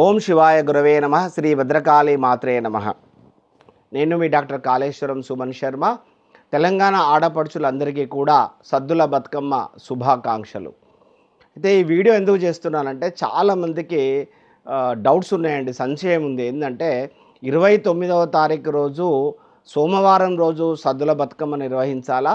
ఓం శివాయ గురవే నమ శ్రీ భద్రకాళి మాత్రే నమ. నేను మీ డాక్టర్ కాళేశ్వరం సుమన్ శర్మ. తెలంగాణ ఆడపడుచులందరికీ కూడా సద్దుల బతుకమ్మ శుభాకాంక్షలు. అయితే ఈ వీడియో ఎందుకు చేస్తున్నానంటే చాలామందికి డౌట్స్ ఉన్నాయండి సంశయం ఉంది. ఏంటంటే ఇరవై తొమ్మిదవ తారీఖు రోజు సోమవారం రోజు సద్దుల బతుకమ్మ నిర్వహించాలా?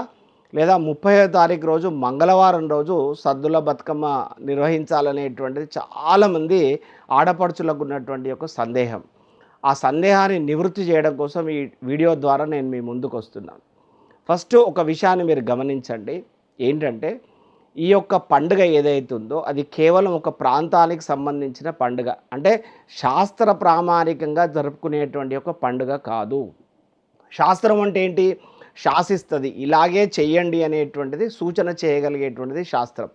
లేదా ముప్పై తారీఖు రోజు మంగళవారం రోజు సద్దుల బతుకమ్మ నిర్వహించాలనేటువంటిది చాలామంది ఆడపడుచులకు ఉన్నటువంటి ఒక సందేహం. ఆ సందేహాన్ని నివృత్తి చేయడం కోసం ఈ వీడియో ద్వారా నేను మీ ముందుకు వస్తున్నాను. ఫస్ట్ ఒక విషయాన్ని మీరు గమనించండి. ఏంటంటే ఈ యొక్క పండుగ ఏదైతుందో అది కేవలం ఒక ప్రాంతానికి సంబంధించిన పండుగ. అంటే శాస్త్ర ప్రామాణికంగా జరుపుకునేటువంటి ఒక పండుగ కాదు. శాస్త్రం అంటే ఏంటి? శాసిస్తుంది. ఇలాగే చెయ్యండి అనేటువంటిది సూచన చేయగలిగేటువంటిది శాస్త్రం.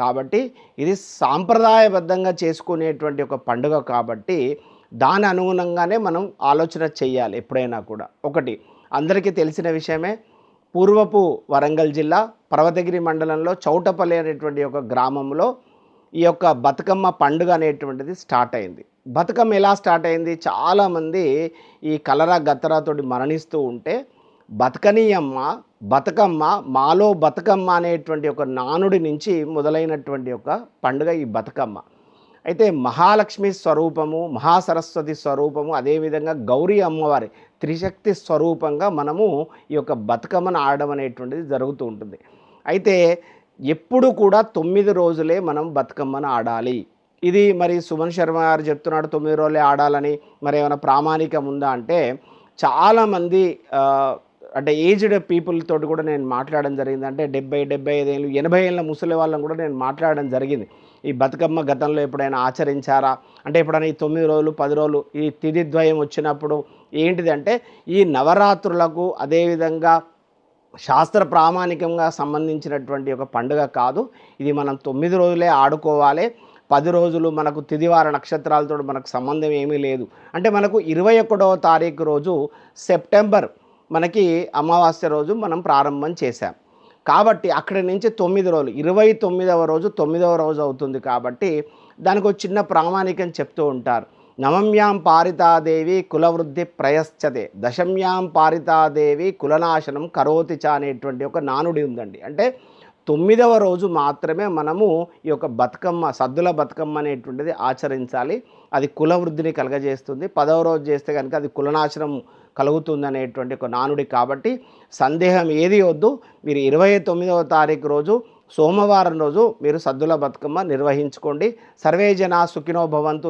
కాబట్టి ఇది సాంప్రదాయబద్ధంగా చేసుకునేటువంటి ఒక పండుగ కాబట్టి దాని అనుగుణంగానే మనం ఆలోచన చెయ్యాలి ఎప్పుడైనా కూడా. ఒకటి అందరికీ తెలిసిన విషయమే పూర్వపు వరంగల్ జిల్లా పర్వతగిరి మండలంలో చౌటపల్లి అనేటువంటి ఒక గ్రామంలో ఈ యొక్క బతుకమ్మ పండుగ అనేటువంటిది స్టార్ట్ అయింది. బతుకమ్మ ఎలా స్టార్ట్ అయింది? చాలామంది ఈ కలరా గత్తరాతోటి మరణిస్తూ ఉంటే బతకనీయమ్మ బతుకమ్మ మాలో బతుకమ్మ అనేటువంటి ఒక నానుడి నుంచి మొదలైనటువంటి ఒక పండుగ ఈ బతుకమ్మ. అయితే మహాలక్ష్మి స్వరూపము మహాసరస్వతి స్వరూపము అదేవిధంగా గౌరీ అమ్మవారి త్రిశక్తి స్వరూపంగా మనము ఈ యొక్క బతుకమ్మను ఆడడం అనేటువంటిది జరుగుతూ ఉంటుంది. అయితే ఎప్పుడు కూడా తొమ్మిది రోజులే మనం బతుకమ్మను ఆడాలి. ఇది మరి సుమన్ శర్మ గారు చెప్తున్నాడు తొమ్మిది రోజులే ఆడాలని. మరి ఏమైనా ప్రామాణికం ఉందా అంటే చాలామంది అంటే ఏజ్డ్ పీపుల్ తోటి కూడా నేను మాట్లాడడం జరిగింది. అంటే డెబ్బై డెబ్బై ఐదు ఏళ్ళు ఎనభై ఏళ్ళ ముసలి వాళ్ళని కూడా నేను మాట్లాడడం జరిగింది. ఈ బతుకమ్మ గతంలో ఎప్పుడైనా ఆచరించారా? అంటే ఎప్పుడైనా ఈ తొమ్మిది రోజులు పది రోజులు ఈ తిథి ద్వయం వచ్చినప్పుడు ఏంటిదంటే ఈ నవరాత్రులకు అదేవిధంగా శాస్త్ర ప్రామాణికంగా సంబంధించినటువంటి ఒక పండుగ కాదు. ఇది మనం తొమ్మిది రోజులే ఆడుకోవాలి. పది రోజులు మనకు తిదివార నక్షత్రాలతో మనకు సంబంధం ఏమీ లేదు. అంటే మనకు ఇరవై ఒకటవ తారీఖు రోజు సెప్టెంబర్ మనకి అమావాస్య రోజు మనం ప్రారంభం చేశాం. కాబట్టి అక్కడి నుంచి తొమ్మిది రోజులు ఇరవై తొమ్మిదవ రోజు తొమ్మిదవ రోజు అవుతుంది కాబట్టి దానికి ఒక చిన్న ప్రామాణికం చెప్తూ ఉంటారు. నవమ్యాం పారితాదేవి కులవృద్ధి ప్రయశ్చతే దశమ్యాం పారితాదేవి కులనాశనం కరోతి చ అనేటువంటి ఒక నానుడి ఉందండి. అంటే తొమ్మిదవ రోజు మాత్రమే మనము ఈ యొక్క బతుకమ్మ సద్దుల బతుకమ్మ అనేటువంటిది ఆచరించాలి. అది కుల వృద్ధిని కలగజేస్తుంది. పదవ రోజు చేస్తే కనుక అది కులనాశనం కలుగుతుంది అనేటువంటి ఒక నానుడి కాబట్టి సందేహం ఏది వద్దు. మీరు ఇరవై తొమ్మిదవ తారీఖు రోజు సోమవారం రోజు మీరు సద్దుల బతుకమ్మ నిర్వహించుకోండి. సర్వే జన సుఖినో భవంతు.